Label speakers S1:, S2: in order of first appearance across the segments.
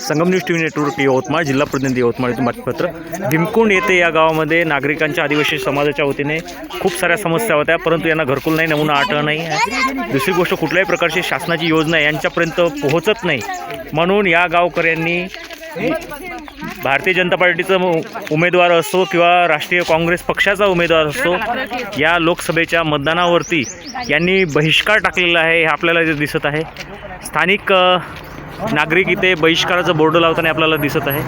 S1: Sangam news TV network Yavatmal जिल्हा प्रतिनिधी यवतमाळ इथून बातमीपत्र भीमकुंड येथे या गावामध्ये नागरिकांच्या आदिवासी समाजाच्या वतीने खूप साऱ्या समस्या होत्या परंतु यांना घरकुल नाही नमुना आठ नाही. आहे दुसरी गोष्ट कुठल्याही प्रकारची शासनाची योजना यांच्यापर्यंत पोहोचत नाही. म्हणून या गावकऱ्यांनी भारतीय जनता पार्टीचा उ- उमेदवार असो किंवा राष्ट्रीय काँग्रेस पक्षाचा उमेदवार असो या लोकसभेच्या मतदानावरती यांनी बहिष्कार टाकलेला आहे हे आपल्याला इथे दिसत आहे. स्थानिक नागरिक इथे बहिष्काराचं बोर्ड लावताना आपल्याला दिसत आहे.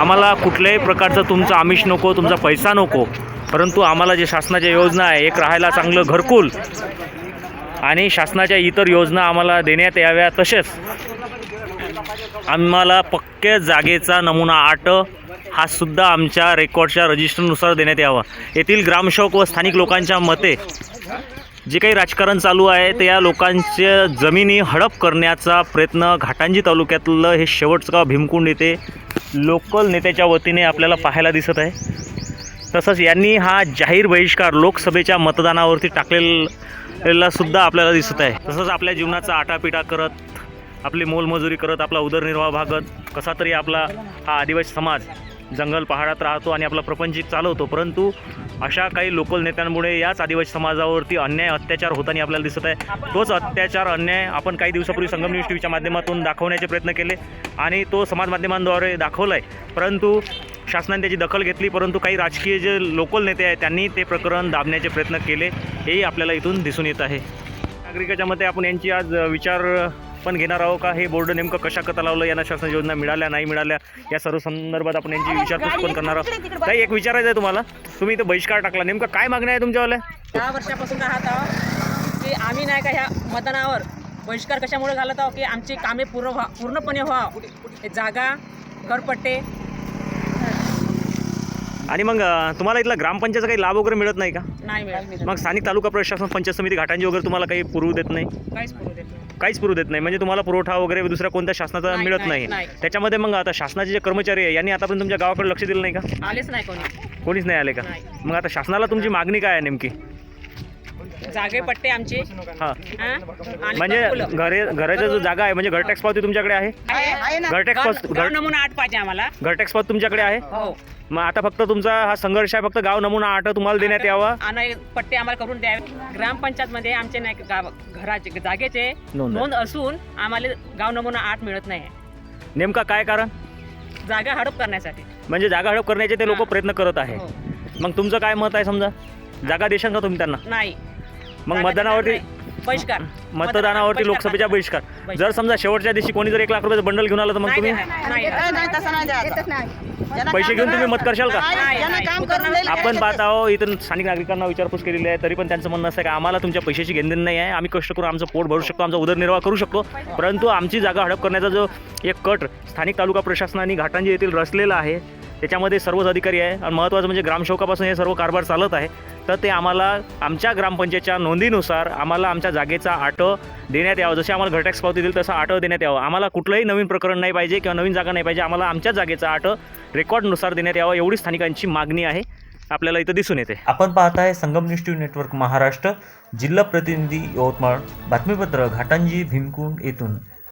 S1: आम्हाला कुठल्याही प्रकारचं तुमचं आमिष नको तुमचा पैसा नको परंतु आम्हाला जे शासनाच्या योजना आहे एक राहायला चांगलं घरकुल आणि शासनाच्या इतर योजना आम्हाला देण्यात याव्या तसेच आम्हाला पक्क्या जागेचा नमुना आट हा सुद्धा आमच्या रेकॉर्डच्या रजिस्टरनुसार देण्यात यावा. येथील ग्रामसेवक व स्थानिक लोकांच्या मते जे काही राजकारण चालू आहे ते या लोकांच्या जमिनी हडप करण्याचा प्रयत्न घाटांजी तालुक्यातलं हे शेवटचं गाव भीमकुंड येथे लोकल नेत्याच्या वतीने आपल्याला पाहायला दिसत आहे. तसंच यांनी हा जाहीर बहिष्कार लोकसभेच्या मतदानावरती टाकलेला सुद्धा आपल्याला दिसत आहे. तसंच आपल्या जीवनाचा आटापिटा करत आपली मोलमजुरी करत आपला उदरनिर्वाह भागत कसा तरी आपला हा आदिवासी समाज जंगल पहाडात राहतो आणि आपला प्रपंचिक चालवतो. परंतु अशा काही लोकल नेत्यांमुळे याच आदिवासी समाजावरती अन्याय अत्याचार होताना आपल्याला दिसत आहे. तोच अत्याचार अन्याय आपण काही दिवसापूर्वी संगम न्यूज टी व्हीच्या माध्यमातून दाखवण्याचे प्रयत्न केले आणि तो समाज माध्यमांद्वारे दाखवला आहे परंतु शासनाने त्याची दखल घेतली परंतु काही राजकीय जे लोकल नेते आहेत त्यांनी ते प्रकरण दाबण्याचे प्रयत्न केले हेही आपल्याला इथून दिसून येत आहे. नागरिकाच्या मते आपण यांची आज विचार अ, पण घेणार आहोत का? हे बोर्ड नेमकं कशा कथा लावलं? यांना शासन योजना मिळाल्या नाही मिळाल्या? या सर्व संदर्भात आपण यांची विचारपूस पण करणार आहोत. काही एक विचारायचं आहे तुम्हाला. तुम्ही इथं बहिष्कार टाकला. नेमकं काय मागणी आहे तुमच्यावाल्या?
S2: दहा वर्षापासून राहत आहोत की आम्ही नाही का ह्या मतदानावर बहिष्कार कशामुळे घालत आहोत की आमची कामे पूर्ण व्हा पूर्णपणे व्हावं. हे जागा घरपट्टे.
S1: आणि मग तुम्हाला इथला ग्रामपंचायतचा काही लाभ वगैरे मिळत नाही का?
S2: नाही मिळाल
S1: मग स्थानिक तालुका प्रशासन पंचायत समिती घाटांची वगैरे तुम्हाला काही पुरवू देत नाही?
S2: काहीच पुरू देत नाही.
S1: काहीच पुरवू देत नाही. म्हणजे तुम्हाला पुरवठा वगैरे दुसऱ्या कोणत्या शासनाचा
S2: नाही,
S1: मिळत
S2: नाही,
S1: नाही.
S2: नाही.
S1: त्याच्यामध्ये मग आता शासनाचे जे कर्मचारी आहे यांनी आतापर्यंत तुमच्या गावाकडे लक्ष दिलं नाही का?
S2: आलेच नाही कोणी.
S1: कोणीच नाही आले का?
S2: नाही.
S1: मग आता शासनाला तुमची मागणी काय आहे नेमकी?
S2: जागे पट्टे आमचे.
S1: हां.
S2: हा? आणि
S1: म्हणजे. घरे घराचा जो जागा आहे म्हणजे घर टॅक्स पावती तुमच्याकडे आहे?
S2: आहे.
S1: घर टॅक्स
S2: गाव-
S1: पावती
S2: गाव
S1: घर
S2: नमुना आठ पाहिजे आम्हाला.
S1: घर टॅक्स पावती तुमच्याकडे आहे?
S2: हो.
S1: मग आता फक्त तुमचा हा संघर्ष आहे फक्त गाव नमुना आठ तुम्हाला देण्यात यावा?
S2: आणि पट्टे आम्हाला करून द्यावे ग्रामपंचायत मध्ये आमचे नाही का गाव घराचे जागेचे
S1: नोंद आहे.
S2: नोंद असून आम्हाला गाव नमुना आठ मिळत नाही.
S1: नेमका काय कारण?
S2: जागा हडप करण्यासाठी.
S1: म्हणजे जागा हडप करण्याचे ते लोक
S2: हां.
S1: प्रयत्न करत आहे.
S2: हो.
S1: मग तुमचं काय मत आहे समजा? जागा देशाल का तुम्ही त्यांना?
S2: नाही.
S1: मग मतदानावरती.
S2: बहिष्कार
S1: मतदानावरती लोकसभेच्या बहिष्कार. जर समजा शेवटच्या दिवशी कोणी जर एक लाख रुपयाचं बंडल घेऊन आलं तर मग तुम्ही?
S2: देणार. नाही
S3: नाही. नाही, तसं नाही द्यायचं.
S1: पैसे घेऊन तुम्ही मत करशाल का? आपण पाहत आहोत इथं स्थानिक नागरिकांना विचारपूस केलेली आहे तरी पण त्यांचं म्हणणं असं आहे की आम्हाला तुमच्या पैशाची घेणदेण नाही आहे. आम्ही कष्ट करून आमचं पोट भरू शकतो आमचा उदरनिर्वाह करू शकतो. परंतु आमची जागा हडप करण्याचा जो एक कट स्थानिक तालुका प्रशासनाने घाटांजी येथील रचलेला आहे त्याच्यामध्ये सर्वच अधिकारी आहे. आणि महत्त्वाचं म्हणजे ग्रामसेवकापासून हे सर्व कारभार चालत आहे. तर ते आम्हाला आमच्या ग्रामपंचायतच्या नोंदीनुसार आम्हाला आमच्या जागेचा आटो देण्यात यावं. जसे आम्हाला घरटॅक्स पावती दिली तसं आट देण्यात यावं. आम्हाला कुठलंही नवीन प्रकरण नाही पाहिजे किंवा नवीन जागा नाही पाहिजे. आम्हाला आमच्या जागेचा आट रेकॉर्डनुसार देण्यात यावं. एवढी स्थानिकांची मागणी आहे. आपल्याला इथं दिसून येते.
S4: आपण पाहताय संगम न्यूज नेटवर्क महाराष्ट्र. जिल्हा प्रतिनिधी यवतमाळ. बातमीपत्र घाटांजी भीमकुंड येथून.